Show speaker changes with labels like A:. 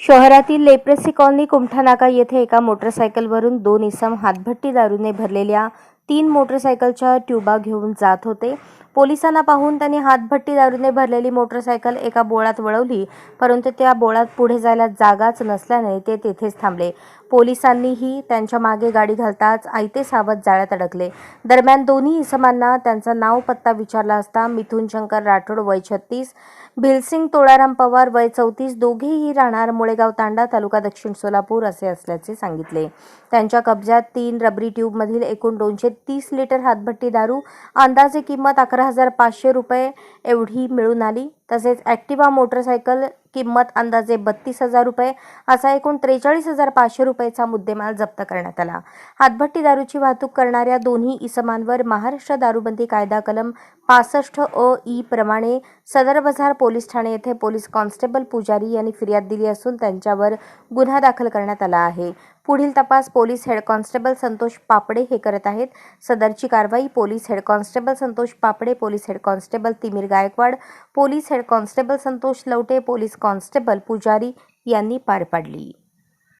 A: शहरातील leprosy colony कुमठानाका येथे एका मोटरसायकलवरून दोन इसम हातभट्टी दारूने भरलेल्या तीन मोटरसायकलच्या ट्युबा घेऊन जात होते. पोलिसांना पाहून त्यांनी हातभट्टी दारूने भरलेली मोटरसायकल एका बोळात वळवली परंतु त्या बोळात पुढे जायला जागाच नसल्याने ते तेथेच थांबले. पोलिसांनीही त्यांच्या मागे गाडी घालताच आयते सावध जाळ्यात अडकले. दरम्यान दोन्ही इसमांना त्यांचा नाव पत्ता विचारला असता मिथुन शंकर राठोड वय छत्तीस भिलसिंग तोळाराम पवार वय चौतीस दोघेही राहणार मुळेगाव तांडा तालुका दक्षिण सोलापूर असे असल्याचे सांगितले. त्यांच्या कब्जात तीन रबरी ट्यूबमधील एकूण दोनशे तीस लिटर हातभट्टी दारू अंदाजे किंमत अकरा हजार पाचशे रुपये एवढी मिळून आली. तसेच ॲक्टिवा मोटरसायकल किंमत अंदाजे बत्तीस हजार रुपये असा एकूण त्रेचाळीस हजार पाचशे रुपयेचा मुद्देमाल जप्त करण्यात आला. हातभट्टी दारूची वाहतूक करणाऱ्या दोन्ही इसमांवर महाराष्ट्र दारूबंदी कायदा कलम पासष्ट अ ई प्रमाणे सदर बाजार पोलीस ठाणे येथे पोलीस कॉन्स्टेबल पुजारी यांनी फिर्याद दिली असून त्यांच्यावर गुन्हा दाखल करण्यात आला आहे. पुढील तपास police head constable Santosh Papade हे करत आहेत. सदरची कारवाई police head constable Santosh Papade police head constable Timir Gaikwad police head constable Santosh Lavate police constable Pujari यांनी पार पाडली.